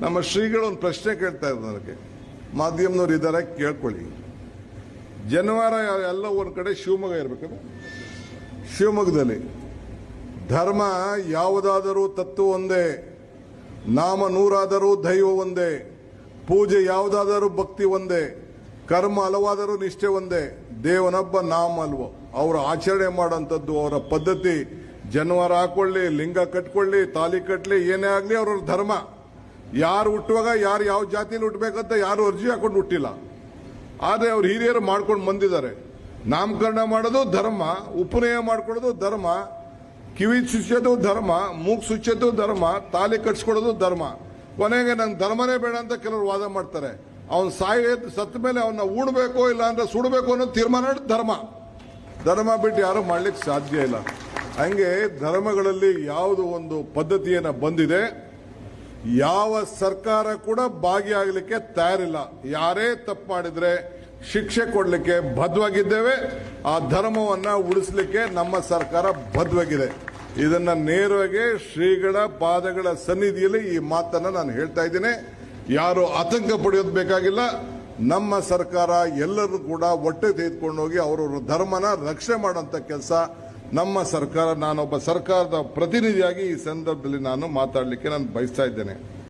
ನಮ್ಮ ಶ್ರೀಗಳು ಒಂದು ಪ್ರಶ್ನೆ ಕೇಳ್ತಾ ಇದ್ದಾರೆ ನನಗೆ. ಮಾಧ್ಯಮದವ್ರು ಇದ್ದಾರೆ ಕೇಳ್ಕೊಳ್ಳಿ. ಜನವಾರ ಎಲ್ಲ ಒಂದು ಕಡೆ ಶಿವಮೊಗ್ಗ ಇರಬೇಕಲ್ಲ? ಶಿವಮೊಗ್ಗದಲ್ಲಿ ಧರ್ಮ ಯಾವುದಾದರೂ ತತ್ವ ಒಂದೇ, ನಾಮ ನೂರಾದರೂ ದೈವ ಒಂದೇ, ಪೂಜೆ ಯಾವುದಾದರೂ ಭಕ್ತಿ ಒಂದೇ, ಕರ್ಮ ಹಲವಾದರೂ ನಿಷ್ಠೆ ಒಂದೇ, ದೇವನೊಬ್ಬ ನಾಮ ಅಲ್ವೋ? ಅವರ ಆಚರಣೆ ಮಾಡೋಂಥದ್ದು ಅವರ ಪದ್ಧತಿ, ಜನವಾರ ಹಾಕೊಳ್ಳಿ, ಲಿಂಗ ಕಟ್ಕೊಳ್ಳಿ, ತಾಲಿ ಕಟ್ಟಲಿ ಏನೇ ಆಗಲಿ ಅವ್ರ ಧರ್ಮ. ಯಾರು ಹುಟ್ಟುವಾಗ, ಯಾರು ಯಾವ ಜಾತಿಯಲ್ಲಿ ಹುಟ್ಟಬೇಕಂತ ಯಾರು ಅರ್ಜಿ ಹಾಕೊಂಡು ಹುಟ್ಟಿಲ್ಲ. ಆದರೆ ಅವ್ರು ಹಿರಿಯರು ಮಾಡ್ಕೊಂಡು ಬಂದಿದ್ದಾರೆ. ನಾಮಕರಣ ಮಾಡೋದು ಧರ್ಮ ಉಪನಯ ಮಾಡ್ಕೊಳ್ಳೋದು ಧರ್ಮ, ಕಿವಿ ಚುಚ್ಚೋದು ಧರ್ಮ, ಮೂಗು ಸುಚ್ಚೋದು ಧರ್ಮ, ತಾಲಿ ಕಟ್ಸ್ಕೊಳ್ಳೋದು ಧರ್ಮ. ಕೊನೆಗೆ ನಂಗೆ ಧರ್ಮನೇ ಬೇಡ ಅಂತ ಕೆಲವರು ವಾದ ಮಾಡ್ತಾರೆ. ಅವನು ಸಾಯ ಸತ್ತ ಮೇಲೆ ಅವನ್ನ ಉಡ್ಬೇಕು ಇಲ್ಲ ಅಂದ್ರೆ ಸುಡಬೇಕು ಅನ್ನೋ ತೀರ್ಮಾನ ಧರ್ಮ. ಧರ್ಮ ಬಿಟ್ಟು ಯಾರು ಮಾಡ್ಲಿಕ್ಕೆ ಸಾಧ್ಯ ಇಲ್ಲ. ಹಂಗೆ ಧರ್ಮಗಳಲ್ಲಿ ಯಾವುದು ಒಂದು ಪದ್ಧತಿಯನ್ನ ಬಂದಿದೆ. ಯಾವ ಸರ್ಕಾರ ಕೂಡ ಭಾಗಿಯಾಗಲಿಕ್ಕೆ ತಯಾರಿಲ್ಲ. ಯಾರೇ ತಪ್ಪು ಮಾಡಿದ್ರೆ ಶಿಕ್ಷೆ ಕೊಡಲಿಕ್ಕೆ ಬದ್ಧವಾಗಿದ್ದೇವೆ. ಆ ಧರ್ಮವನ್ನ ಉಳಿಸಲಿಕ್ಕೆ ನಮ್ಮ ಸರ್ಕಾರ ಬದ್ಧವಾಗಿದೆ. ಇದನ್ನ ನೇರವಾಗಿ ಶ್ರೀಗಳ ಪಾದಗಳ ಸನ್ನಿಧಿಯಲ್ಲಿ ಈ ಮಾತನ್ನ ನಾನು ಹೇಳ್ತಾ ಇದ್ದೀನಿ. ಯಾರು ಆತಂಕ ಪಡೆಯೋದು ಬೇಕಾಗಿಲ್ಲ. ನಮ್ಮ ಸರ್ಕಾರ ಎಲ್ಲರೂ ಕೂಡ ಒಟ್ಟೆ ತೆಗೆದುಕೊಂಡು ಹೋಗಿ ಅವರವರ ಧರ್ಮನ ರಕ್ಷಣೆ ಮಾಡುವಂತ ಕೆಲಸ ನಮ್ಮ ಸರ್ಕಾರ ನಾನೊಬ್ಬ ಸರ್ಕಾರದ ಪ್ರತಿನಿಧಿಯಾಗಿ ಈ ಸಂದರ್ಭದಲ್ಲಿ ನಾನು ಮಾತಾಡಲಿಕ್ಕೆ ನಾನು ಬಯಸ್ತಾ ಇದ್ದೇನೆ.